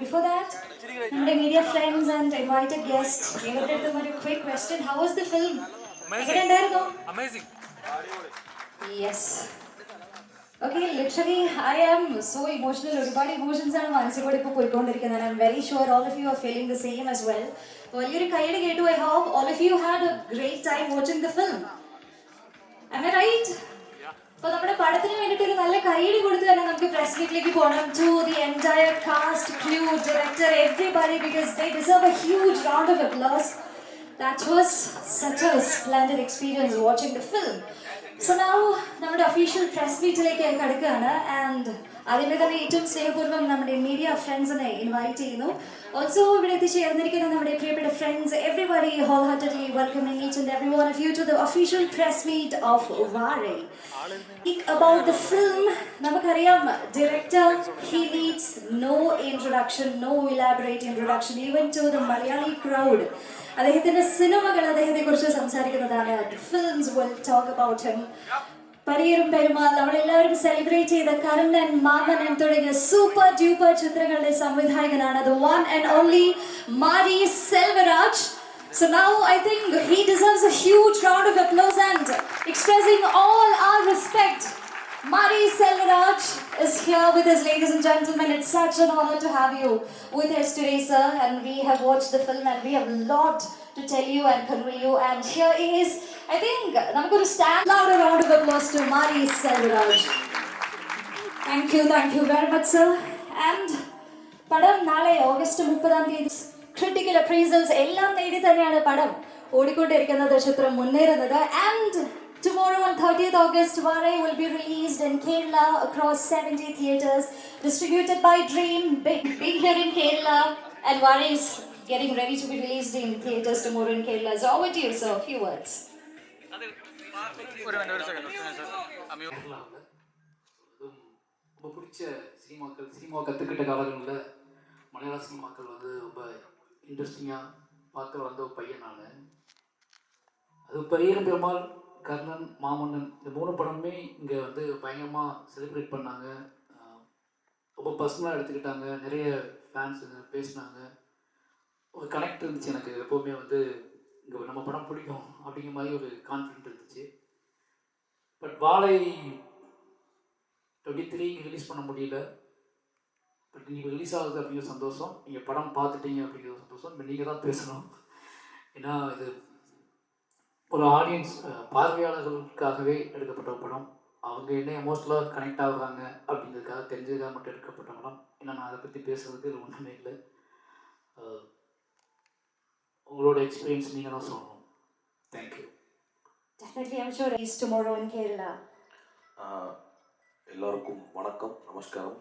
before that, നമ്മുടെ media friends and invited guests, ഇവരുടെ അടുത്തും ഒരു quick question. How was the film? എങ്ങനെ ഉണ്ടായിരുന്നു? Amazing. Yes. Okay, literally, I am so emotional. ഒരുപാട് ഇമോഷൻസ് ആണ് മനസ്സിൽ കൂടെ ഇപ്പോൾ പോയിക്കൊണ്ടിരിക്കുന്നത് I am very sure all of you are feeling the same as well വലിയൊരു കൈയ്യടി കേട്ടു I hope all of you had a great time watching the film Am I right? അപ്പൊ നമ്മുടെ പടത്തിന് വേണ്ടിട്ട് ഒരു നല്ല കൈയ്യടി കൊടുത്തു തന്നെ നമുക്ക് പ്രസ് മീറ്റിലേക്ക് പോകണം to the entire cast crew director everybody because they deserve a huge round of applause that was such a splendid experience watching the film so now നമ്മുടെ ഒഫീഷ്യൽ പ്രസ് മീറ്റിലേക്ക് കടക്കുകയാണ്. ആൻഡ് അതിന്റെ തന്നെ ഏറ്റവും സ്നേഹപൂർവം നമ്മുടെ മീഡിയ ഫ്രണ്ട്സിനെ ഇൻവൈറ്റ് ചെയ്യുന്നു. ഓൾസോ ഇവിടെ എത്തിച്ചേർന്നിരിക്കുന്ന നമ്മുടെ പ്രിയപ്പെട്ട friends everybody wholeheartedly welcoming each and every one of you to the official press meet of Vaazhai about the film നമുക്കറിയാം director he needs no introduction no elaborate introduction even to the Malayali crowd അദ്ദേഹത്തിന്റെ സിനിമകൾ അദ്ദേഹത്തെ കുറിച്ച് സംസാരിക്കുന്നതാണ് films will talk about him പരിയരും Perumal നമ്മളെല്ലാവരും celebrate ചെയ്ത കരുണൻ മാമനൻ തുടങ്ങിയ super duper ചിത്രങ്ങളുടെ സംവിധായകനാണ് the one and only Mari Selvaraj So now I think he deserves a huge round of applause and expressing all our respect. Mari Selvaraj is here with us, ladies and gentlemen. It's such an honor to have you with us today, sir. And we have watched the film and we have a lot to tell you and convey you. And here is, I think, I'm going to stand louder round of applause to Mari Selvaraj. Thank you thank you very much sir and പടം നാളെ August മുപ്പതാം തീയതി critical appraisals എല്ലാം നേടി തന്നെയാണ് പടം ഓടിക്കൊണ്ടിരിക്കുന്നത് ചിത്രം മുന്നേറുന്നത് and Tomorrow on 30th August, Varai will be released in Kerala across 70 theatres, distributed by Dream, big, big here in Kerala, and Varai is getting ready to be released in theatres tomorrow in Kerala. So over to you, sir. A few words. ரொம்ப பிடிச்ச சினிமாக்கள் cinema கற்றுக்கிட்ட காலங்களில் மலையாள சினிமாக்கள் வந்து ரொம்ப இன்ட்ரெஸ்டிங்காக பார்த்து வளர்ந்த ஒரு பையன் நான். அது பையன் பெருமாள் கர்ணன் மாமன்னன் இந்த மூணு படமுமே இங்கே வந்து பயங்கரமாக செலிப்ரேட் பண்ணாங்க. ரொம்ப பர்சனலாக எடுத்துக்கிட்டாங்க. நிறைய ஃபேன்ஸ் பேசினாங்க. ஒரு கனெக்ட் இருந்துச்சு எனக்கு எப்போவுமே வந்து இங்கே நம்ம படம் பிடிக்கும் அப்படிங்கிற மாதிரி ஒரு கான்ஃபிடென்ட் இருந்துச்சு. பட் வாழை டுவெண்ட்டி த்ரீ ரிலீஸ் பண்ண முடியல. பட் நீங்கள் ரிலீஸ் ஆகுது அப்படிங்கிற சந்தோஷம். நீங்கள் படம் பார்த்துட்டீங்க அப்படிங்கிற சந்தோஷம். இப்போ நீங்கள் தான் பேசணும். ஏன்னா இது ஒரு ஆடியன்ஸ் பார்வையாளர்களுக்காகவே எடுக்கப்பட்ட ஒரு படம். அவங்க என்ன எமோஷ்னலாக கனெக்ட் ஆகுறாங்க அப்படிங்கிறதுக்காக தெரிஞ்சதுக்காக மட்டும் எடுக்கப்பட்ட படம். ஏன்னா நான் அதை பற்றி பேசுகிறதுக்கு இது ஒன்றுமே இல்லை. உங்களோட எக்ஸ்பீரியன்ஸ் நீங்கள் தான் சொல்லணும். Thank you I'm sure he's tomorrow in Kerala. ஆஹ் எல்லாருக்கும் வணக்கம் நமஸ்காரம்.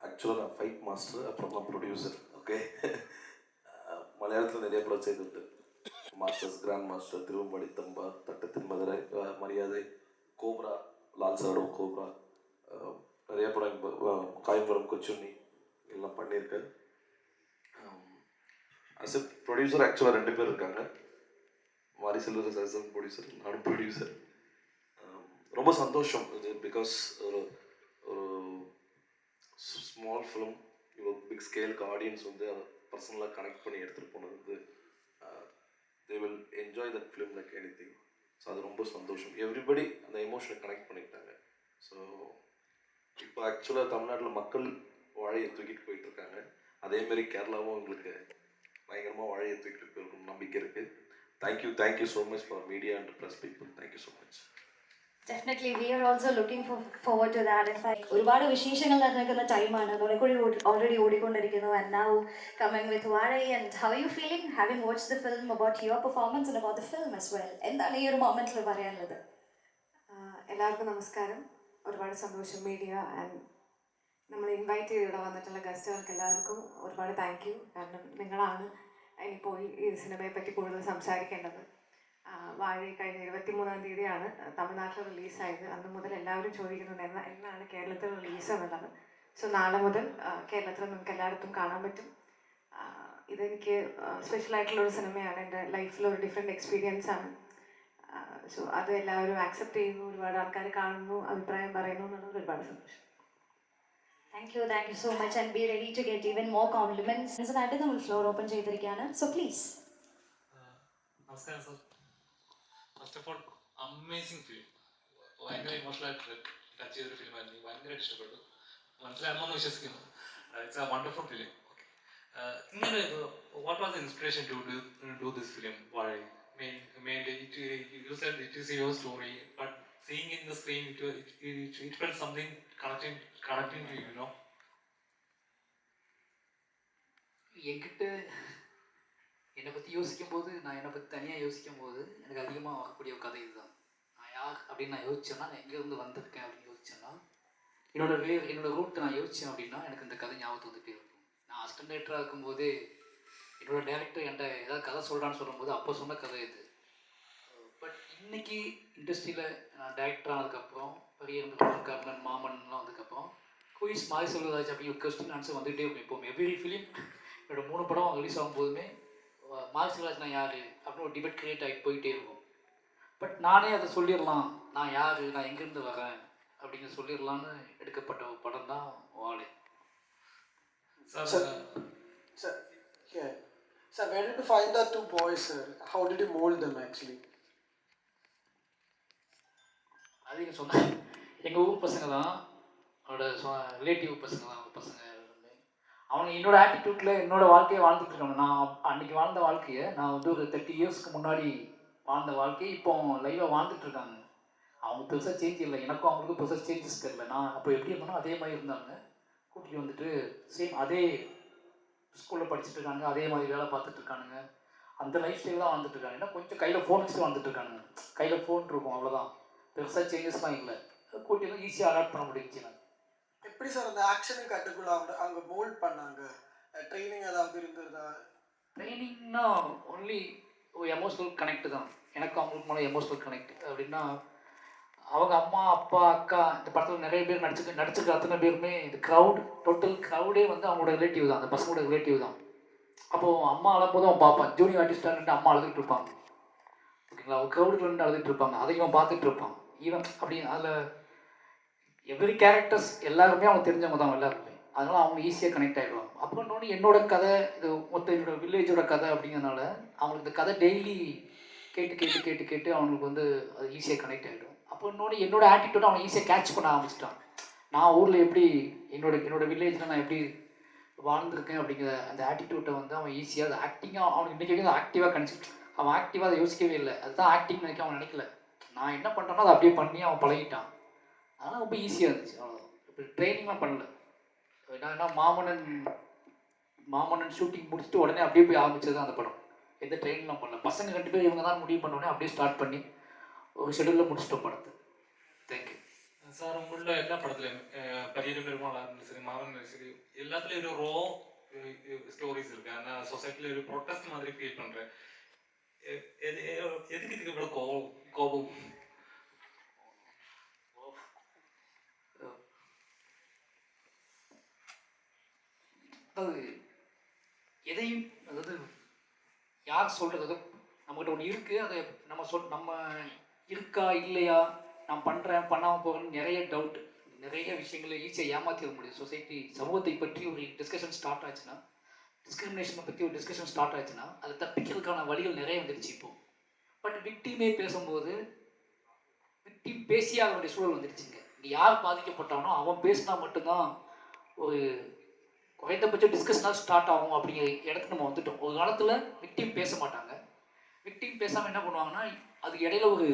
ஆக்சுவலாக நான் ஃபைட் மாஸ்டர் அப்புறம் தான் ப்ரொடியூசர் ஓகே மலையாளத்தில் நிறைய படம் செய்துட்டு masters grand master Thiruvambadi Thamba தட்டத்தின் மதுரை மரியாதை கோப்ரா லால் சாரோட கோப்ரா நிறைய படம் காயம்பரம் கொச்சுண்ணி எல்லாம் பண்ணியிருக்கேன். அஸ் எ ப்ரொடியூசர் ஆக்சுவலாக ரெண்டு பேர் இருக்காங்க. மாரி செல்வர் அசன் ப்ரொடியூசர் நானும் ப்ரொடியூசர் ரொம்ப சந்தோஷம் இது பிகாஸ் ஒரு ஒரு ஸ்மால் ஃபிலிம் இவ்வளோ பிக் ஸ்கேலுக்கு ஆடியன்ஸ் வந்து அதை பர்சனலாக கனெக்ட் பண்ணி எடுத்துகிட்டு போனது வந்து they will enjoy that film like anything so அது ரொம்ப சந்தோஷம். எவ்ரிபடி அந்த எமோஷனை கனெக்ட் பண்ணிக்கிட்டாங்க. ஸோ இப்போ ஆக்சுவலாக தமிழ்நாட்டில் மக்கள் வாழையை தூக்கிட்டு போயிட்டுருக்காங்க அதேமாரி கேரளாவும் உங்களுக்கு பயங்கரமாக வாழையை தூக்கிட்டு போயிருக்கும் நம்பிக்கை இருக்குது thank you thank you so much for media and press people thank you so much Definitely, we are also looking for, forward to that. In fact, ഒരുപാട് വിശേഷങ്ങൾ നടക്കുന്ന ടൈമാണ് Nunakkuzhi already ഓടിക്കൊണ്ടിരിക്കുന്നു and now coming with Vaazhai and how you feeling having watch the film about your performance and about the film as well എന്താണ് ഈ ഒരു മൊമെന്റിൽ പറയാനുള്ളത് ആഹ് എല്ലാവർക്കും നമസ്കാരം ഒരുപാട് സന്തോഷം മീഡിയ ആൻഡ് നമ്മൾ ഇൻവൈറ്റ് ചെയ്ത് ഇവിടെ വന്നിട്ടുള്ള ഗസ്റ്റുകൾക്ക് എല്ലാവർക്കും ഒരുപാട് താങ്ക് യു കാരണം നിങ്ങളാണ് ഇനി പോയി ഈ സിനിമയെ പറ്റി കൂടുതൽ സംസാരിക്കേണ്ടത്. വാഴ കഴിഞ്ഞ ഇരുപത്തി മൂന്നാം തീയതിയാണ് തമിഴ്നാട്ടിൽ റിലീസായത്. അന്ന് മുതൽ എല്ലാവരും ചോദിക്കുന്നുണ്ട് എന്നാ എന്നാണ് കേരളത്തിൽ റിലീസ് എന്നുള്ളത്? സോ നാളെ മുതൽ കേരളത്തിൽ നമുക്ക് എല്ലായിടത്തും കാണാൻ പറ്റും. ഇതെനിക്ക് ഒരു സിനിമയാണ്. എന്റെ ലൈഫിൽ ഒരു ഡിഫറെന്റ് എക്സ്പീരിയൻസ് ആണ്. സോ അത് എല്ലാവരും ആക്സെപ്റ്റ് ചെയ്യുന്നു. ഒരുപാട് ആൾക്കാർ കാണുന്നു അഭിപ്രായം പറയുന്നു എന്നുള്ളത് ഒരുപാട് സന്തോഷം. Thank you thank you so much and be ready to get even more compliments ആയിട്ട് നമ്മൾ ഫ്ലോർ ഓപ്പൺ ചെയ്തിരിക്കുകയാണ്. സോ പ്ലീസ് നമസ്കാരം sir first of all amazing film ഭയങ്കര ഇമോഷണലായിട്ട് ടച്ച് ചെയ്തൊരു ഫിലിമായിരുന്നു ഭയങ്കരമായിട്ട് ഇഷ്ടപ്പെട്ടു. മനസ്സിലാണെന്ന് വിശ്വസിക്കുന്നു. ഇറ്റ്സ് എ വണ്ടർഫുൾ ഫിലിം ഇങ്ങനെ what was inspiration to do do this film why main mainly it you said it is your story but seeing in the screen, it, it, it, it felt something connecting, connecting to you, you know. என்கிட்ட என்னை பற்றி யோசிக்கும் போது நான் என்னை பற்றி தனியாக யோசிக்கும் போது எனக்கு அதிகமாக வரக்கூடிய கதை இதுதான். நான் யார் அப்படின்னு நான் யோசிச்சேன்னா நான் எங்கேருந்து வந்திருக்கேன் அப்படின்னு யோசிச்சேன்னா என்னோட வே என்னோடய ரூட் நான் யோசித்தேன் அப்படின்னா எனக்கு இந்த கதை ஞாபகத்தை வந்து இருக்கும். நான் அஸ்டண்டேட்டராக இருக்கும்போது என்னோடய டேரக்டர் என்கிட்ட ஏதாவது கதை சொல்கிறான்னு சொல்லும்போது அப்போ சொன்ன கதை இது. இன்னைக்கு இண்டஸ்ட்ரியில் நான் டேரக்டர் ஆனதுக்கப்புறம் பெரிய கர்ணன் மாமன்லாம் வந்ததுக்கப்புறம் குயிஸ் மாரி செல்வராஜ் அப்படி ஒரு கொஸ்டின் ஆன்சர் வந்துகிட்டே இருக்கும் இப்போ எவ்ரி ஃபிலிம் என்னோட மூணு படம் ரிலீஸ் ஆகும்போதுமே அஹ் மாரி செல்வராஜ் நான் யார் அப்படின்னு ஒரு டிபேட் கிரியேட் ஆகி போயிட்டே இருக்கும். பட் நானே அதை சொல்லிடலாம். நான் யார்? நான் எங்கேருந்து வரேன்? அப்படின்னு சொல்லிடலான்னு எடுக்கப்பட்ட ஒரு படம் தான் Vaazhai. Sir Sir, yeah. Sir, where did you find the two boys, sir? How did you mold them actually? அதிகம் நீங்கள் சொன்ன எங்கள் ஊர் பசங்க தான் அவனோட ரிலேட்டிவ் பசங்க தான் பசங்க எல்லாருமே. அவங்க என்னோட ஆட்டிடியூட்டில் என்னோட வாழ்க்கையை வாழ்ந்துட்டு இருக்காங்க. நான் அன்னைக்கு வாழ்ந்த வாழ்க்கையை நான் வந்து ஒரு தேர்ட்டி இயர்ஸ்க்கு முன்னாடி வாழ்ந்த வாழ்க்கையை இப்போ லைவாக வாழ்ந்துட்டு இருக்காங்க. அவங்க பெருசாக சேஞ்ச் இல்லை. எனக்கும் அவங்களுக்கும் பெருசாக சேஞ்சஸ் தெரியல. நான் அப்போ எப்படி இருந்தனோ அதே மாதிரி இருந்தாங்க. கூட்டிகிட்டு வந்துட்டு சேம் அதே ஸ்கூலில் படிச்சுட்டு இருக்காங்க அதே மாதிரி வேலை பார்த்துட்டு இருக்கானுங்க. அந்த லைஃப் ஸ்டைல் தான் வந்துட்டு இருக்காங்க. ஏன்னா கொஞ்சம் கையில் ஃபோன் வச்சுட்டு வந்துட்டு கையில் ஃபோன் இருக்கும் அவ்வளோதான் பெருசாக சேஞ்சஸ்லாம் இல்லை. கூட்டிலாம் ஈஸியாக அடாப்ட் பண்ண முடிஞ்சுச்சு நான் எப்படி சார் அந்த ஆக்ஷனும் கட்டுக்குள்ள அவங்க அவங்க மோல்ட் பண்ணாங்க? ட்ரைனிங் ஏதாவது இருந்ததா? ட்ரைனிங்னா ஒன்லி எமோஷ்னல் கனெக்ட் தான். எனக்கு அவங்களுக்கு மேலே எமோஷ்னல் கனெக்ட் அப்படின்னா அவங்க அம்மா அப்பா அக்கா இந்த படத்தில் நிறைய பேர் நடிச்சு நடிச்சிருக்க அத்தனை பேருமே இந்த க்ரௌட் டோட்டல் க்ரௌடே வந்து அவங்களோட ரிலேட்டிவ் தான். அந்த பசங்களோட ரிலேட்டிவ் தான். அப்போது அம்மா அழும்போது அவன் பார்ப்பான். ஜூனியர் ஆர்டிஸ்டாக அம்மா அழுதுட்டு இருப்பாங்க. ஓகேங்களா? அவங்க க்ரௌடுக்கு நின்று அழுதுட்டு இருப்பாங்க. அதை இவன் பார்த்துட்டு இருப்பான். ஈவன் அப்படி அதில் எவ்ரி கேரக்டர்ஸ் எல்லாருமே அவங்க தெரிஞ்சவங்க தான் எல்லாருமே. அதனால அவங்க ஈஸியாக கனெக்ட் ஆகிடுவாங்க அப்புறம் என்னோட கதை இது மொத்த என்னோட வில்லேஜோட கதை அப்படிங்கிறதுனால அவங்களுக்கு இந்த கதை டெய்லி கேட்டு கேட்டு கேட்டு கேட்டு அவங்களுக்கு வந்து அது ஈஸியாக கனெக்ட் ஆகிடும் அப்போ இன்னொன்று என்னோட ஆட்டிடியூட் அவன் ஈஸியாக கேட்ச் பண்ண ஆரம்பிச்சிட்டான் நான் ஊரில் எப்படி என்னோட என்னோட வில்லேஜில் நான் எப்படி வாழ்ந்துருக்கேன் அப்படிங்கிற அந்த ஆட்டிடியூட்டை வந்து அவன் ஈஸியாக அது ஆக்டிங்காக அவனுக்கு இன்றைக்கி வரைக்கும் ஆக்டிவாக கணிச்சு அவன் ஆக்டிவாக அதை யோசிக்கவே இல்லை. அதுதான் ஆக்டிங் நினைக்க அவன் நினைக்கல. நான் என்ன பண்ணுறேனோ அதை அப்படியே பண்ணி அவன் பழகிட்டான். அதெல்லாம் ரொம்ப ஈஸியாக இருந்துச்சு அவ்வளோதான் இப்போ ட்ரைனிங்லாம் பண்ணல. என்னன்னா மாமன்னன் மாமன்னன் ஷூட்டிங் முடிச்சுட்டு உடனே அப்படியே போய் ஆரம்பிச்சது அந்த படம். எந்த ட்ரெயின்லாம் பண்ணல. பசங்க ரெண்டு பேர் இவங்க தான் முடிவு பண்ணோடனே அப்படியே ஸ்டார்ட் பண்ணி ஒரு ஷெடியூலில் முடிச்சிட்டோம் படத்தை. தேங்க்யூ சார் உங்கள எல்லா படத்துலையும் பரியட பெருமாளாக இருந்தாலும் சரி மாமன் சரி எல்லாத்துலேயும் ஒரு ரோ ஸ்டோரிஸ் இருக்குது ஆனால் சொசைட்டியில் ஒரு ப்ரொட்டஸ்ட் மாதிரி ஃபீல் பண்ணுறேன் எதுக்கு இதுக்கு இவ்வளவு கோபம் கோபம் அதாவது எதையும் அதாவது யார் சொல்கிறது நம்மகிட்ட ஒன்று இருக்குது அதை நம்ம சொல் நம்ம இருக்கா இல்லையா நான் பண்ணுறேன் பண்ணாமல் போகிறேன்னு நிறைய டவுட் நிறைய விஷயங்களை ஈஸியாக ஏமாற்றிட முடியும் சொசைட்டி சமூகத்தை பற்றி ஒரு டிஸ்கஷன் ஸ்டார்ட் ஆச்சுன்னா டிஸ்கிரிமினேஷனை பற்றி ஒரு டிஸ்கஷன் ஸ்டார்ட் ஆச்சுன்னா அதை தப்பிக்கிறதுக்கான வழிகள் நிறைய வந்துடுச்சு இப்போ. பட் விக்டிமே பேசும்போது விக்டிம் பேசிய அவருடைய சூழல் வந்துடுச்சுங்க. இங்கே யார் பாதிக்கப்பட்டானோ அவன் பேசினா மட்டும்தான் ஒரு குறைந்தபட்சம் டிஸ்கஷனாக ஸ்டார்ட் ஆகும் அப்படிங்கிற இடத்துக்கு நம்ம வந்துட்டோம். ஒரு காலத்தில் விக்டிம் பேச மாட்டாங்க. விக்டிம் பேசாமல் என்ன பண்ணுவாங்கன்னா அதுக்கு இடையில ஒரு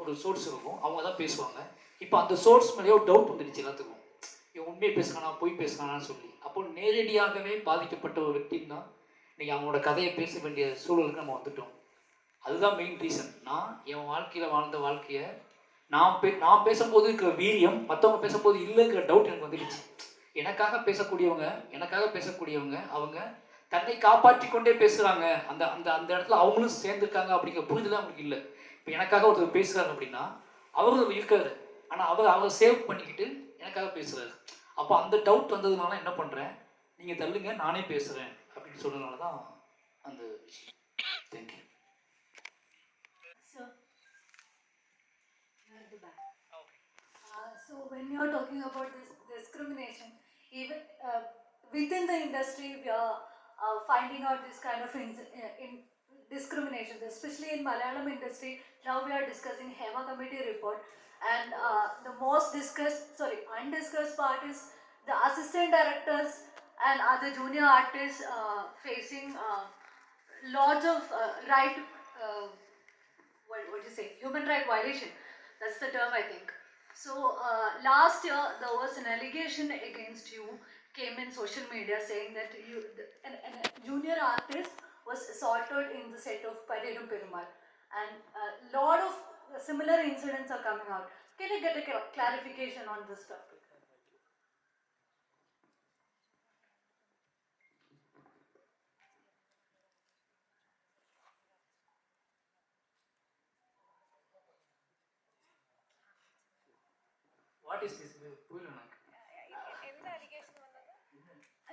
ஒரு சோர்ஸ் இருக்கும். அவங்க தான் பேசுவாங்க. இப்போ அந்த சோர்ஸ் மேலேயோ டவுட் வந்துடுச்சு எல்லாத்துக்கும். இவன் உண்மையை பேசுகிறானா பொய் பேசுகிறானான்னு சொல்லி. அப்போ நேரடியாகவே பாதிக்கப்பட்ட ஒரு விக்டிம் தான் இன்னைக்கு அவங்களோட கதையை பேச வேண்டிய சூழலுக்கு நம்ம வந்துட்டோம். அதுதான் மெயின் ரீசன் நான் என் வாழ்க்கையில் வாழ்ந்த வாழ்க்கையை நான் பே நான் பேசும்போது இருக்கிற வீரியம் மற்றவங்க பேசும்போது இல்லைங்கிற டவுட் எனக்கு வந்துடுச்சு. எனக்காக பேசக்கூடியவங்க எனக்காக பேசக்கூடியவங்க அவங்க தன்னை காப்பாற்றி கொண்டே பேசுகிறாங்க அந்த அந்த அந்த இடத்துல அவங்களும் சேர்ந்துருக்காங்க அப்படிங்கிற புரிதல் அவங்களுக்கு இல்லை. இப்போ எனக்காக ஒருத்தர் பேசுகிறாங்க அப்படின்னா அவரும் இருக்காரு ஆனால் அவர் அவரை சேவ் பண்ணிக்கிட்டு எனக்காக பேசுகிறாரு அப்போ அந்த டவுட் வந்ததுனால என்ன பண்ணுறேன் நீங்கள் தள்ளுங்க நானே பேசுகிறேன் அப்படின்னு சொன்னதுனால தான் அந்த விஷயம் thank you So when you are talking about this discrimination, even uh, within the industry, we are uh, finding out this kind of in, in discrimination, especially in Malayalam industry. Now we are discussing Hema Committee report, and uh, most discussed, sorry, undiscussed part is the assistant directors and other junior artists uh, facing uh, lots of uh, right, uh, what, what do you say, human right violation. That's the term I think. So uh, last year there was an allegation against you came in social media saying that you an, an, a junior artist was assaulted in the set of Paredum Perumal and a lot of similar incidents are coming out. Can I get a clarification on this topic? What is this?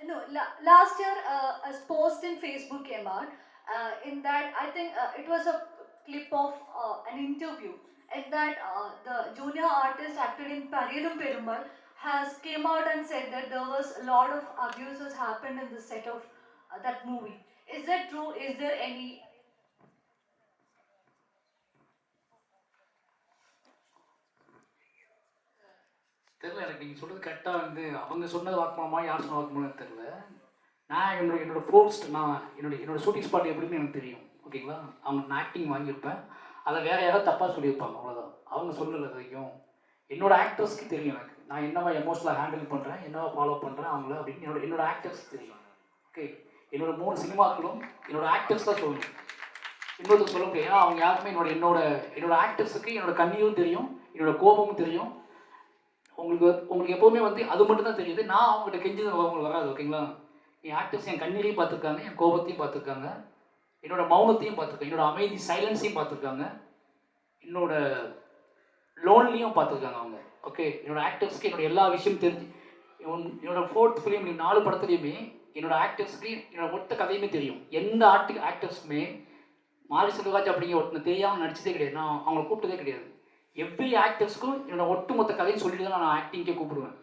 No, last year uh, a post in Facebook came out. Uh, in that, I think uh, it was a clip of uh, an interview at that, uh, the junior artist acted in Paridum Perumal has came out and said that there was a lot of abuses happened in the set of uh, that movie. Is that true? Is there any? தெரியல எனக்கு நீங்கள் சொல்கிறது கரெக்டாக வந்து அவங்க சொன்னது வாக்குமூலமா யார் சொன்ன வாக்குமூலம் தெரியல நான் என்னோட என்னோட ஃபோர்ஸ்ட் நான் என்னோட என்னோட ஷூட்டிங் ஸ்பாட் எப்படின்னு எனக்கு தெரியும் ஓகேங்களா அவங்க நான் ஆக்டிங் வாங்கியிருப்பேன் அதை வேற யாராவது தப்பாக சொல்லியிருப்பாங்க அவ்வளோதான் அவங்க சொல்லலை வரைக்கும் என்னோட ஆக்டர்ஸ்க்கு தெரியும் எனக்கு. நான் என்னவா எமோஷனலாக ஹேண்டில் பண்ணுறேன் என்னவா ஃபாலோ பண்ணுறேன் அவங்கள அப்படின்னு என்னோட என்னோட ஆக்டர்ஸ்க்கு தெரியும். ஓகே என்னோட மூணு சினிமாக்களும் என்னோட ஆக்டர்ஸ் தான் சொல்லணும். இன்னொருத்தர் சொல்ல முடியும். ஏன்னா அவங்க யாருமே என்னோட என்னோட என்னோட ஆக்டர்ஸுக்கு என்னோட கண்ணியும் தெரியும் என்னோட கோபமும் தெரியும். உங்களுக்கு உங்களுக்கு எப்போவுமே வந்து அது மட்டும் தான் தெரியுது. நான் அவங்ககிட்ட கெஞ்சது அவங்களுக்கு வராது ஓகேங்களா? என் ஆக்டர்ஸ் என் கண்ணீரையும் பார்த்துருக்காங்க என் கோபத்தையும் பார்த்துருக்காங்க. என்னோட மௌனத்தையும் பார்த்துருக்காங்க. என்னோட அமைதி சைலன்ஸையும் பார்த்துருக்காங்க. என்னோட லோன்லையும் பார்த்துருக்காங்க அவங்க. ஓகே என்னோட ஆக்டர்ஸ்க்கு என்னோட எல்லா விஷயமும் தெரிஞ்சு என்னோட ஃபோர்த் ஃபிலிம் நாலு படத்துலையுமே என்னோட ஆக்டர்ஸ்க்கு என்னோட மொத்த கதையுமே தெரியும். எந்த ஆர்ட் ஆக்டர்ஸுமே மாரி செல்வராஜ் அப்படிங்கிற ஒருத்தனை தெரியாமல் நடிச்சதே கிடையாது. நான் அவங்கள கூப்பிட்டதே கிடையாது. எவ்ரி ஆக்டர்ஸ்க்கும் என்னோட ஒட்டுமொத்த கதையும் சொல்லிட்டு தான் நான் ஆக்டிங்கே கூப்பிடுவேன்.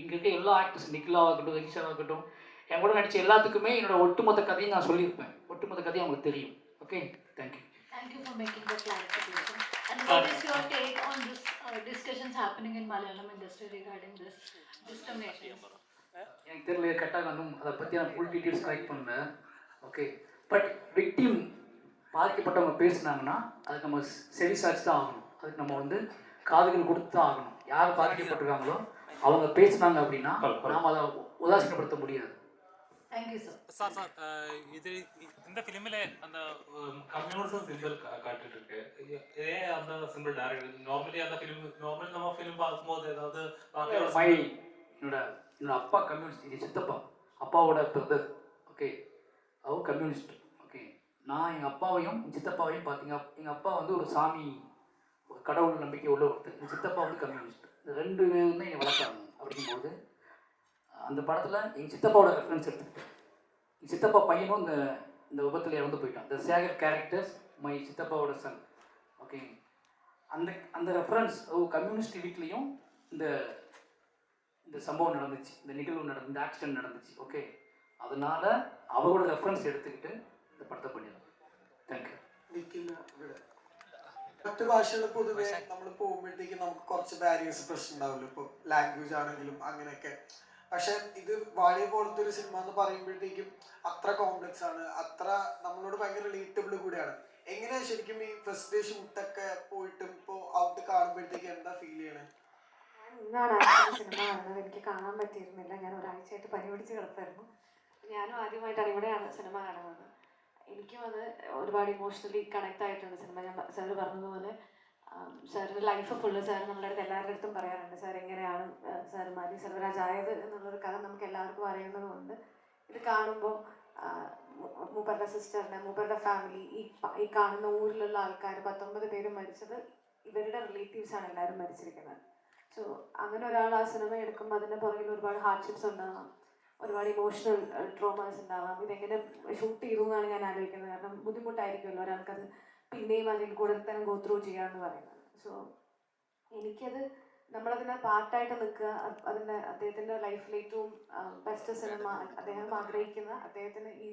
இங்கே இருக்க எல்லா ஆக்டர்ஸ் நிக்கிலாவாக இருக்கட்டும் ரகிஷாவாக இருக்கட்டும் என் கூட நடித்த எல்லாத்துக்குமே என்னோட ஒட்டுமொத்த கதையும் நான் சொல்லியிருப்பேன். ஒட்டுமொத்த கதையும் அவங்களுக்கு தெரியும். Okay thank you Thank you for making the clarification. And what is your take on this uh, discussions happening in Malayalam industry regarding this discrimination? எனக்கு தெரியல கரெக்டாக நான் அதை பற்றி நான் ஃபுல் டீட்டெயில்ஸ் கலெக்ட் பண்ணல. ஓகே பட் விக்டிம் பாதிக்கப்பட்டவங்க பேசுனாங்கன்னா அதுக்கு நம்ம செவி சாட்சி தான் ஆகணும். அதுக்கு நம்ம வந்து காதுகள் கொடுத்து தான் ஆகணும். யார் பாதிக்கப்பட்டிருக்காங்களோ அவங்க பேசுனாங்க அப்படின்னா நாம் அதை உதாசீனப்படுத்த முடியாது. சார் சார் அஹ் இது இந்த ஃபிலிமில் அந்த கம்யூனிசம் சிம்பிள் காட்டிட்டு இருக்கு இது- அந்த சிம்பிள் டேரக்ட் நார்மலி அந்த ஃபிலிம் நார்மலி நம்ம ஃபிலிம் பார்க்கும்போது ஏதாவது என்னோட என்னோட அப்பா கம்யூனிஸ்ட் இது சித்தப்பா அப்பாவோட பிரதர் ஓகே அவர் கம்யூனிஸ்ட் ஓகே நான் எங்கள் அப்பாவையும் சித்தப்பாவையும் பார்த்தீங்க எங்கள் அப்பா வந்து ஒரு சாமி ஒரு கடவுள் நம்பிக்கை உள்ள ஒருத்தர். என் சித்தப்பா வந்து கம்யூனிஸ்ட் இந்த ரெண்டு பேருமே என்னை வளர்த்தாங்க. அப்படிங்கும்போது அந்த படத்தில் எங்கள் சித்தப்பாவோட ரெஃபரன்ஸ் எடுத்துக்கிட்டேன் என் சித்தப்பா பையனும் இந்த இந்த விபத்தில் இறந்து போயிட்டான் இந்த சேகர் கேரக்டர்ஸ் மை சித்தப்பாவோட சன் ஓகே அந்த அந்த ரெஃபரன்ஸ் கம்யூனிஸ்ட் வீட்லேயும் இந்த இந்த சம்பவம் நடந்துச்சு இந்த நிகழ்வு நடந்து இந்த ஆக்சிடென்ட் நடந்துச்சு ஓகே அதனால அவரோட ரெஃபரன்ஸ் எடுத்துக்கிட்டு இந்த படத்தை பண்ணிடலாம் தேங்க்யூ നിൽക്കില്ല ഇവിടെ മറ്റു ഭാഷകൾ പൊതുവെ നമ്മൾ പോകുമ്പോഴത്തേക്ക് നമുക്ക് കുറച്ച് ബാരിയേഴ്സ് പ്രശ്നം ഉണ്ടാവില്ല ഇപ്പോൾ ലാംഗ്വേജ് ആണെങ്കിലും അങ്ങനെയൊക്കെ പക്ഷെ ഇത് വാളിയെ പോലത്തെ ഒരു സിനിമ എന്ന് പറയുമ്പോഴത്തേക്കും അത്ര കോംപ്ലക്സ് ആണ്. അത്ര നമ്മളോട് ഭയങ്കര റിലേറ്റബിൾ കൂടിയാണ്. എങ്ങനെയാ ശരിക്കും ഈ ഫസ്റ്റ് ഡേ ഷൂട്ടൊക്കെ പോയിട്ടും ഇപ്പോ ഔട്ട് കാണുമ്പോഴത്തേക്ക് എന്താ ഫീൽ ചെയ്യണേ? ഇന്നാണ് സിനിമ കാണുന്നത്. എനിക്ക് കാണാൻ പറ്റിയിരുന്നില്ല. ഞാൻ ഒരാഴ്ചയായിട്ട് പനി പിടിച്ച് കിടപ്പായിരുന്നു ഞാനും ആദ്യമായിട്ടാണ് ഇവിടെയാണ് സിനിമ കാണുന്നത്. എനിക്കും അത് ഒരുപാട് ഇമോഷണലി കണക്ട് ആയിട്ടുണ്ട് സിനിമ ഞാൻ സാറ് പറഞ്ഞതുപോലെ. സാറിന്റെ ലൈഫ് ഫുള്ള് സാർ നമ്മളുടെ എല്ലാവരുടെ അടുത്തും പറയാറുണ്ട്. സാർ എങ്ങനെയാണ് സാർ മാരി സർവരാജ് ആയത് എന്നുള്ളൊരു കഥ നമുക്ക് എല്ലാവർക്കും അറിയുന്നതുകൊണ്ട് ഇത് കാണുമ്പോൾ മൂപ്പരുടെ സിസ്റ്ററിനെ മൂപ്പരുടെ ഫാമിലി ഈ ഈ കാണുന്ന ഊരിലുള്ള ആൾക്കാർ പത്തൊമ്പത് പേര് മരിച്ചത് ഇവരുടെ റിലേറ്റീവ്സാണ് എല്ലാവരും മരിച്ചിരിക്കുന്നത്. സോ അങ്ങനെ ഒരാൾ ആ സിനിമ എടുക്കുമ്പോൾ അതിന്റെ പുറകിൽ ഒരുപാട് ഹാർഡ്ഷിപ്സ് ഉണ്ടാവാം. ഒരുപാട് ഇമോഷണൽ ട്രോമാസ് ഉണ്ടാവാം. ഇതെങ്ങനെ ഷൂട്ട് ചെയ്തു എന്നാണ് ഞാൻ ആലോചിക്കുന്നത്. കാരണം ബുദ്ധിമുട്ടായിരിക്കുമല്ലോ ഒരാൾക്കത് പിന്നെയും അതിൽ കൂടെ തന്നെ ഗോ ത്രൂ ചെയ്യാന്ന് പറയുന്നത്. സോ എനിക്കത് നമ്മളതിനെ പാർട്ടായിട്ട് നിൽക്കുക അത് അതിന്റെ അദ്ദേഹത്തിന്റെ ലൈഫിൽ ഏറ്റവും ബെസ്റ്റ് സിനിമ അദ്ദേഹം ആഗ്രഹിക്കുന്ന അദ്ദേഹത്തിന് ഈ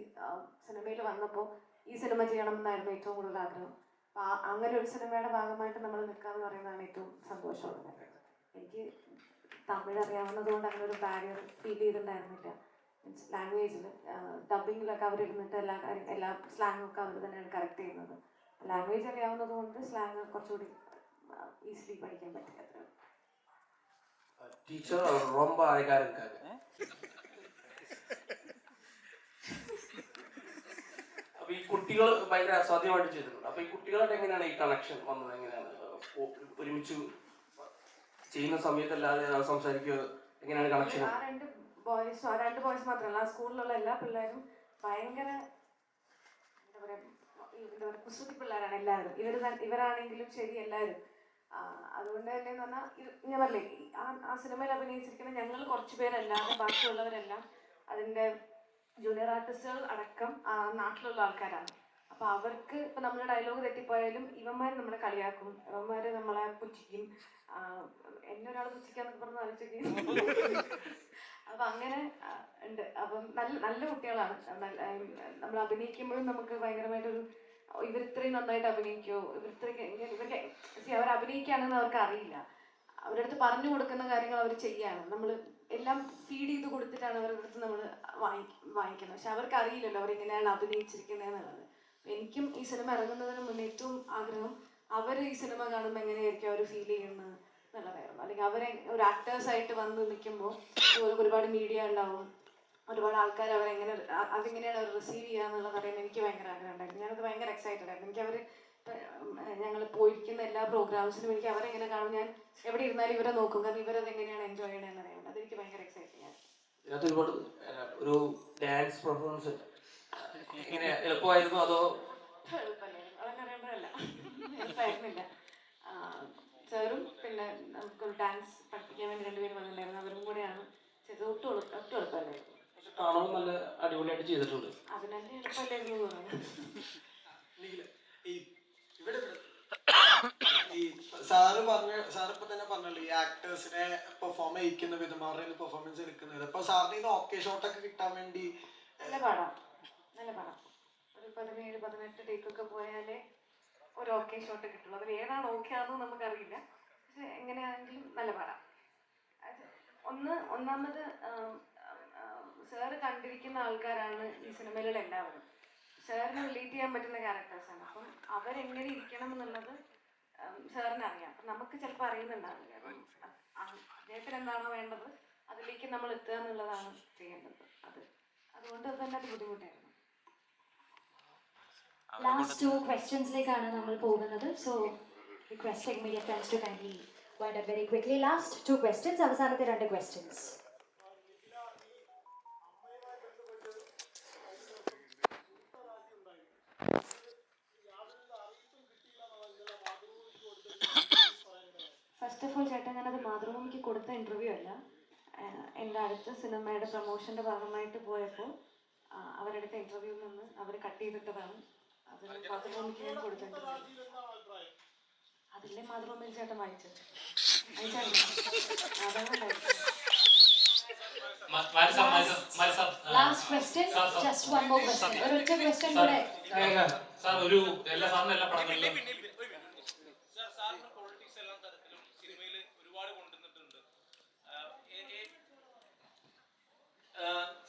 സിനിമയിൽ വന്നപ്പോൾ ഈ സിനിമ ചെയ്യണം എന്നായിരുന്നു ഏറ്റവും കൂടുതൽ ആഗ്രഹം. അപ്പോൾ അങ്ങനെ ഒരു സിനിമയുടെ ഭാഗമായിട്ട് നമ്മൾ നിൽക്കുക എന്ന് പറയുന്നതാണ് ഏറ്റവും സന്തോഷമുള്ള കാര്യം എനിക്ക് തമിഴ് അറിയാവുന്നത് കൊണ്ട് അങ്ങനെ ഒരു ബാരിയർ ഫീൽ ചെയ്തിട്ടുണ്ടായിരുന്നില്ല. മീൻസ് ലാംഗ്വേജിൽ ഡബിങ്ങിലൊക്കെ അവരിരുന്നിട്ട് എല്ലാ കാര്യം എല്ലാ സ്ലാങ്ങൊക്കെ അവർ തന്നെയാണ് കറക്റ്റ് ചെയ്യുന്നത്. ലാംഗ്വേജ് അറിയാവുന്നത് കൊണ്ട് സ്ലാങ് കുറച്ചുകൂടി ഈസിലി പഠിക്കാൻ പറ്റില്ല അത്രേ ഉള്ളൂ. டீச்சர் அவர் ரொம்ப அழகா இருக்காங்க അപ്പൊ ഈ കുട്ടികൾ ഭയങ്കര അസാധ്യമായിട്ട് ചെയ്തിട്ടുണ്ട് അപ്പൊ ഈ കുട്ടികളായിട്ട് എങ്ങനെയാണ് ഈ കണക്ഷൻ വന്നത് എങ്ങനെയാണ് ഒ- ഒരുമിച്ച് ചെയ്യുന്ന സമയത്തല്ലാതെ അത് സംസാരിക്കുക എങ്ങനെയാണ് കണക്ഷൻ ആ രണ്ട് ബോയ്സ് ആ രണ്ട് ബോയ്സ് മാത്രമല്ല ആ സ്കൂളിലുള്ള എല്ലാ പിള്ളേരും ഭയങ്കര എന്താ പറയാ ഈ എന്താ പറയാ കുസൃതി പിള്ളേരാണ് എല്ലാവരും. ഇവർ ഇവരാണെങ്കിലും ശരി എല്ലാവരും. അതുകൊണ്ട് തന്നെ എന്ന് പറഞ്ഞാൽ ഞാൻ പറഞ്ഞില്ലേ ആ ആ സിനിമയിൽ അഭിനയിച്ചിരിക്കുന്ന ഞങ്ങൾ കുറച്ച് പേരല്ലാതെ ബാക്കിയുള്ളവരെല്ലാം അതിന്റെ ജൂനിയർ ആർട്ടിസ്റ്റുകൾ അടക്കം നാട്ടിലുള്ള ആൾക്കാരാണ്. അപ്പൊ അവർക്ക് ഇപ്പൊ നമ്മുടെ ഡയലോഗ് തെറ്റിപ്പോയാലും ഇവന്മാര് നമ്മളെ കളിയാക്കും. ഇവന്മാര് നമ്മളെ പുച്ഛിക്കും. എന്നെ ഒരാൾ പുച്ഛിക്കാന്നൊക്കെ പറഞ്ഞ് ആലോചിക്കും അപ്പൊ അങ്ങനെ ഉണ്ട്. അപ്പം നല്ല നല്ല കുട്ടികളാണ്. നമ്മൾ അഭിനയിക്കുമ്പോഴും നമുക്ക് ഭയങ്കരമായിട്ടൊരു ഇവർ ഇത്രയും നന്നായിട്ട് അഭിനയിക്കുമോ ഇവർ ഇത്രയ്ക്ക് ഇവർക്ക് അവർ അഭിനയിക്കുകയാണെന്ന് അവർക്ക് അറിയില്ല. അവരുടെ അടുത്ത് പറഞ്ഞു കൊടുക്കുന്ന കാര്യങ്ങൾ അവർ ചെയ്യാണ്. നമ്മൾ എല്ലാം ഫീഡ് ചെയ്ത് കൊടുത്തിട്ടാണ് അവരുടെ അടുത്ത് നമ്മൾ വാങ്ങിക്കുന്നത്. പക്ഷെ അവർക്ക് അറിയില്ലല്ലോ അവരെങ്ങനെയാണ് അഭിനയിച്ചിരിക്കുന്നത് എന്നുള്ളത് എനിക്കും ഈ സിനിമ ഇറങ്ങുന്നതിന് മുന്നേ ഏറ്റവും ആഗ്രഹം അവർ ഈ സിനിമ കാണുമ്പോൾ എങ്ങനെയായിരിക്കും അവർ ഫീൽ ചെയ്യുന്നത് എന്നുള്ളതായിരുന്നു. അല്ലെങ്കിൽ അവരെ ഒരു ആക്ടേഴ്സായിട്ട് വന്ന് നിൽക്കുമ്പോൾ ഒരുപാട് മീഡിയ ഉണ്ടാവും. ഒരുപാട് ആൾക്കാർ അവരെങ്ങനെ അതിങ്ങനെയാണ് അവർ റിസീവ് ചെയ്യുക എന്നുള്ളത് അറിയാൻ എനിക്ക് ഭയങ്കര ആഗ്രഹം ഉണ്ടായിരുന്നു. ഞാനത് ഭയങ്കര എക്സൈറ്റഡ് ആയിരുന്നു. എനിക്ക് അവർ ഞങ്ങൾ പോയിരിക്കുന്ന എല്ലാ പ്രോഗ്രാംസിനും എനിക്ക് അവരെങ്ങനെ കാണും. ഞാൻ എവിടെ ഇരുന്നാലും ഇവരെ നോക്കും. കാരണം ഇവരത് എങ്ങനെയാണ് എൻജോയ് ചെയ്യണമെന്ന് അറിയാൻ അതെനിക്ക് ഭയങ്കര എക്സൈറ്റിംഗ് ആണ് ഇതിനകത്ത് ഒരുപാട് ഒരു ഡാൻസ് പെർഫോമൻസ് എളുപ്പമായിരുന്നു അതോ? എളുപ്പമായിരുന്നില്ല. സാറും പിന്നെ നമുക്കൊരു ഡാൻസ് പഠിപ്പിക്കാൻ വേണ്ടി രണ്ടുപേരും വന്നിട്ടുണ്ടായിരുന്നു. അവരും കൂടെയാണ്. ചെയ്തത് ഒട്ടും ഒട്ടും എളുപ്പമല്ലായിരുന്നു. പക്ഷെ കാണുമ്പോൾ നല്ല അടിപൊളിയായിട്ട് ചെയ്തിട്ടുണ്ട്. അതിനെന്നെ എളുപ്പമല്ലായിരുന്നു എന്ന് തോന്നുന്നു നീല, ഈ ഇവിടെ ഇവിടെ. ഈ സാറ് പറഞ്ഞ സാർ ഇപ്പൊ തന്നെ പറഞ്ഞല്ലോ ഈ ആക്ടേഴ്സിനെ പെർഫോം ചെയ്യിക്കുന്ന വിധം അവരുടെ പെർഫോമൻസ് എടുക്കുന്നത്. അപ്പൊ സാറിന് ഇത് ഓക്കെ ഷോട്ടൊക്കെ കിട്ടാൻ വേണ്ടി നല്ല പാടാം. നല്ല പാടാം. ഒരു പതിനേഴ് പതിനെട്ട് ടേക്കൊക്കെ പോയാലേ ഒരു ഓക്കെ ഷോട്ട് കിട്ടുള്ളൂ. അതിൽ ഏതാണ് ഓക്കെ ആണെന്ന് നമുക്കറിയില്ല. പക്ഷെ എങ്ങനെയാണെങ്കിലും നല്ല പാടാം. അത് ഒന്ന് ഒന്നാമത് സാറ് കണ്ടിരിക്കുന്ന ആൾക്കാരാണ് ഈ സിനിമയിലുള്ള എല്ലാവരും സാറിന് റിലേറ്റ് ചെയ്യാൻ പറ്റുന്ന ക്യാരക്ടേഴ്സാണ് അപ്പം അവരെങ്ങനെ ഇരിക്കണം എന്നുള്ളത് സാറിന് അറിയാം. അപ്പം നമുക്ക് ചിലപ്പോൾ അറിയുന്നുണ്ടാവില്ല. അദ്ദേഹത്തിന് എന്താണോ വേണ്ടത് അതിലേക്ക് നമ്മൾ എത്തുക എന്നുള്ളതാണ് ചെയ്യേണ്ടത്. അത് അതുകൊണ്ട് തന്നെ അത് ബുദ്ധിമുട്ടായിരുന്നു. ലാസ്റ്റ് ടു ക്വസ്റ്റ്യൻസിലേക്കാണ് നമ്മൾ പോകുന്നത്. So requesting media friends to kindly wind up very quickly last two questions അവസാനത്തെ രണ്ട് ക്വസ്റ്റ്യൻസ് ഫസ്റ്റ് ഓഫ് ഓൾ ചേട്ടാ ഞാനത് മാതൃഭൂമിക്ക് കൊടുത്ത ഇന്റർവ്യൂ അല്ല. എന്റെ അടുത്ത സിനിമയുടെ പ്രൊമോഷന്റെ ഭാഗമായിട്ട് പോയപ്പോൾ അവരെടുത്ത അവരുടെ ഇന്റർവ്യൂവിൽ നിന്ന് അവർ കട്ട് ചെയ്തിട്ടതാണ്. അത് മാതൃഭൂമിക്ക് ഞാൻ കൊടുത്ത ഇന്റർവ്യൂ മാതൃഭൂമിയിൽ ചേട്ടൻ വായിച്ചത്? അതാണ് last question just one more question ഒരൊറ്റ ക്വസ്റ്റ്യൻ കൂടെ സാർ ഒരു എല്ലാ എല്ലാ പടങ്ങളിലും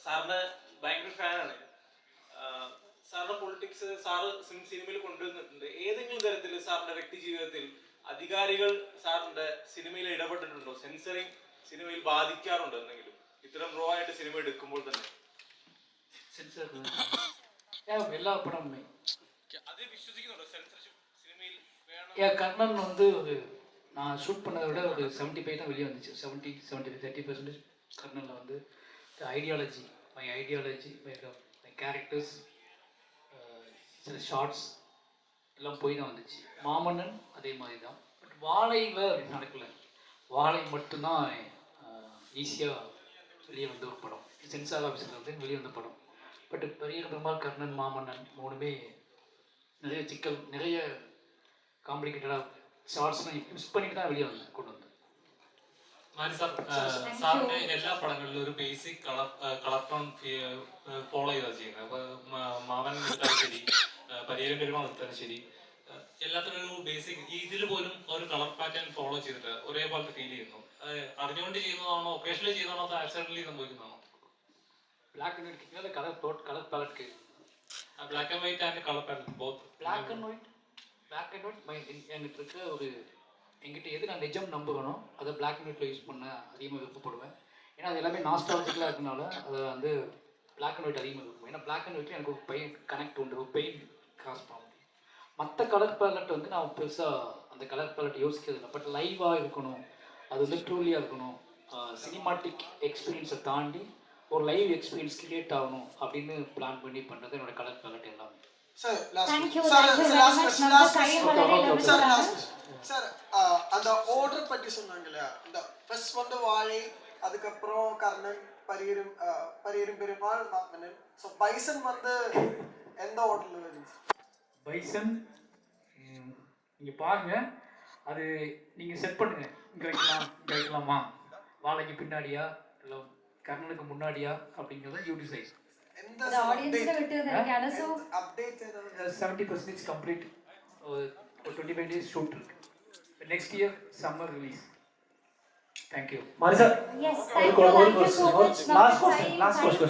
സാറിന് ഭയങ്കര ഫാനാണ്. സാറിന്റെ പൊളിറ്റിക്സ് സാറ് സിനിമയിൽ കൊണ്ടുവന്നിട്ടുണ്ട്. ഏതെങ്കിലും തരത്തിൽ സാറിന്റെ വ്യക്തി ജീവിതത്തിൽ അധികാരികൾ സാറിന്റെ സിനിമയിൽ ഇടപെട്ടിട്ടുണ്ടോ? സെൻസറിങ് സിനിമയിൽ ബാധിക്കാറുണ്ടോ എന്തെങ്കിലും? ഇത്തരം റോ ആയിട്ട് സിനിമ എടുക്കുമ്പോൾ തന്നെ ஏன் எல்லா படமுமே അത് വിശ്വസിക്കുന്നുണ്ടോ സെൻസർഷിപ്പ് സിനിമയിൽ വേണം ஏன் கர்ணன் வந்து ஒரு நான் ஷூட் பண்ணதை விட ஒரு செவன்ட்டி ஃபைவ் தான் வெளியே வந்துச்சு seventy seventy five thirty percentage கர்ணனில் வந்து ideology my ideology my my characters சில ஷார்ட்ஸ் எல்லாம் போய் தான் வந்துச்சு மாமன்னன் அதே மாதிரி தான் பட் வாழையில் அப்படி நடக்கல வாழை மட்டும்தான் ஈஸியாக வெளியே வந்த ஒரு படம் சென்சார் ஆஃபீஸில் வந்து வெளியே வந்த படம் பட் பெரிய பெருமாள் கர்ணன் மாமன்னன் மூணுமே நிறைய சிக்கல் நிறைய காம்ப்ளிகேட்டடாக ஷார்ட்ஸ்லாம் மிஸ் பண்ணிட்டு தான் வெளியே வந்தேன் கொண்டு வந்தேன் മാരി സാർ സാറിന്റെ എല്ലാ പടങ്ങളിലും ഒരു basic colour colour tone follow ചെയ്താ ചെയ്യുന്നത് അപ്പൊ മ- മാമൻ എടുത്താലും ശരി പരിഹാരം പെരുമാൾ എടുത്താലും ശരി ആ, എല്ലാത്തിനും ഒരു ബേസിക് ഇതിൽ പോലും ഒരു കളർ പാറ്റേൺ ഫോളോ ചെയ്തിട്ട് ഒരേപോലത്തെ ഫീൽ ചെയ്യുന്നു അത് അറിഞ്ഞുകൊണ്ട് ചെയ്യുന്നതാണോ ഒക്കേഷനിൽ ചെയ്യുന്നതാണോ അതോ ആക്സിഡന്റലി സംഭവിക്കുന്നതാണോ பிளாக் அண்ட் ஒயிட் கிட்டே கலர் டோட் colour பேலட்க்கு black and white and colour pattern both black and white black and white my என்கிட்ட இருக்க ஒரு என்கிட்ட எது நான் நிஜம் நம்புகிறனோ அதை பிளாக் அண்ட் ஒயிட்டில் யூஸ் பண்ண அதிகமாக விருப்பப்படுவேன் ஏன்னா அது எல்லாமே நாஸ்டாலஜிக்கலாக இருக்கனால அதை வந்து பிளாக் அண்ட் ஒயிட் அதிகமாக இருக்கும் ஏன்னா பிளாக் அண்ட் ஒயிட்டில் எனக்கு ஒரு பெயின் கனெக்ட் உண்டு ஒரு பெயின் கிராஸ் பண்ண முடியும் மற்ற கலர் பேலட் வந்து நான் பெருசாக அந்த கலர் பேலட் யோசிக்கிறது இல்லை பட் லைவாக இருக்கணும் அது வந்து ட்ரூலியாக இருக்கணும். சினிமாட்டிக் எக்ஸ்பீரியன்ஸை தாண்டி ஒரு லைவ் எக்ஸ்பீரியன்ஸ் கிரியேட் ஆகணும் அப்படின்னு பிளான் பண்ணி பண்ணுறது என்னோட கலர் கலட் எல்லாமே சார் சார் அந்த ஆர்டர் பற்றி சொன்னாங்க இல்லையா? இந்த வந்து வாழை அதுக்கப்புறம் கர்ணன் பரியரும் பரியரும் பெருமாள் ஸோ பைசன் வந்து எந்த ஆர்டரில் வருது? பைசன் நீங்கள் பாருங்கள் அது நீங்கள் செட் பண்ணுங்கள் கிரகிக்கலாம் கிரகிக்கலாமா வாழைக்கு பின்னாடியா? இல்லை கர்ணனுக்கு முன்னாடியா? அப்படிங்கிறத யூட்டிசைஸ் செவன்டி பர்சன்டேஜ் கம்ப்ளீட் ஒரு டுவெண்ட்டி ஃபைவ் டேஸ் ஷூட் இருக்கு. Next year summer release thank you Marisa last question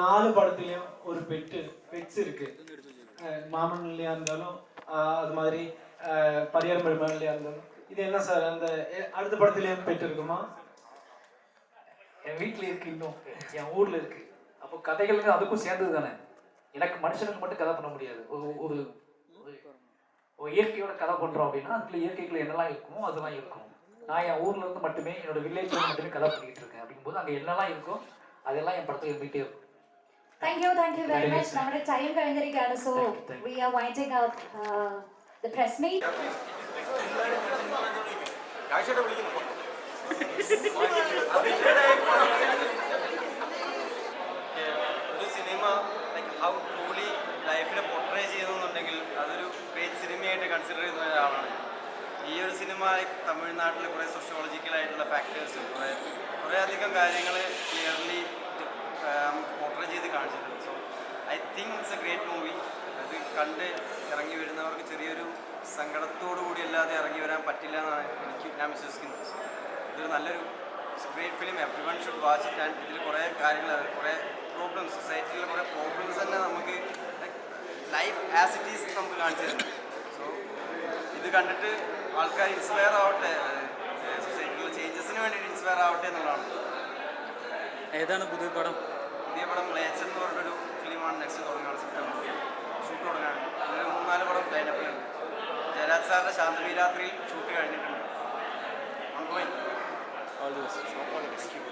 நாலு படத்துலயும் ஒரு பெட் பெட்ஸ் இருக்கு. மாமன்லயா இருந்தாலும் அது மாதிரி பரியாரம் பெருமாள்லயா இருந்தாலும் இது என்ன சார் அந்த எ- அடுத்த படத்துலயும் பெட் இருக்குமா என் வீட்டில் இருக்கு இன்னும் என் ஊரில் இருக்கு அப்போ கதைகளுக்கு அதுக்கும் சேர்ந்தது தானே எனக்கு மனுஷனுக்கு மட்டும் கதை பண்ண முடியாது ஒரு ஒரு ஒரு- ஒரு இயற்கையோட கதை பண்ணுறோம் அப்படின்னா அதுக்குள்ள இயற்கைக்குள்ள என்னெல்லாம் இருக்குமோ அதெல்லாம் இருக்கும் நான் என் ஊர்ல இருந்து மட்டுமே என்னோட வில்லேஜ்ல இருந்து மட்டுமே கதை பண்ணிட்டு இருக்கேன் அப்படிங்கும்போது அங்கே என்னெல்லாம் இருக்கோ அதெல்லாம் என் படத்தில் இருந்துகிட்டே இருக்கும் thank you thank you very much നമ്മുടെ ടൈം കഴിഞ്ഞിരിക്കുകയാണ് so we are winding out the press meet ഒരു സിനിമ ലൈക്ക് ഹൗ ട്രൂലി ലൈഫിനെ പോർട്രേ ചെയ്യുന്നുണ്ടെങ്കിൽ അതൊരു പേജ് സിനിമയായിട്ട് കൺസിഡർ ചെയ്യുന്ന ഒരാളാണ്. ഈ ഒരു സിനിമ തമിഴ്നാട്ടിലെ കുറേ സോഷ്യോളജിക്കലായിട്ടുള്ള ഫാക്ടേഴ്സ് കുറേ കുറേ അധികം കാര്യങ്ങൾ ക്ലിയർലി പോർട്രേ ചെയ്ത് കാണിച്ചിട്ടുണ്ട്. So I think it's a great movie അത് കണ്ട് ഇറങ്ങി വരുന്നവർക്ക് ചെറിയൊരു സങ്കടത്തോടു കൂടി അല്ലാതെ ഇറങ്ങി വരാൻ പറ്റില്ല എന്നാണ് എനിക്ക് ഞാൻ വിശ്വസിക്കുന്നത്. ഇതൊരു നല്ലൊരു great film everyone should watch it and ഇതിൽ കുറേ കാര്യങ്ങൾ കുറേ പ്രോബ്ലംസ് സൊസൈറ്റിയിലെ കുറേ പ്രോബ്ലംസ് തന്നെ നമുക്ക് ലൈഫ് ആസ് ഇറ്റ് ഈസ് നമുക്ക് കാണിച്ചു തരുന്നുണ്ട് സോ ഇത് കണ്ടിട്ട് ആൾക്കാർ ഇൻസ്പയർ ആവട്ടെ സൊസൈറ്റിയിലെ ചേഞ്ചസിന് വേണ്ടിയിട്ട് ഇൻസ്പയർ ആവട്ടെ എന്നുള്ളതാണ്. ഏതാണ് പുതിയ പടം? പുതിയ പടം ലേച്ചർ എന്ന് പറഞ്ഞൊരു ഫിലിമാണ് നെക്സ്റ്റ് തുടങ്ങുകയാണ് സെപ്റ്റംബർ ഷൂട്ട് തുടങ്ങാണ് അങ്ങനെ മൂന്നാൽ പടം ലൈനപ്പിലുണ്ട് ജയരാജ് സാറിന്റെ ശാന്തവീരാത്രിയിൽ ഷൂട്ട് കഴിഞ്ഞിട്ടുണ്ട്. All the best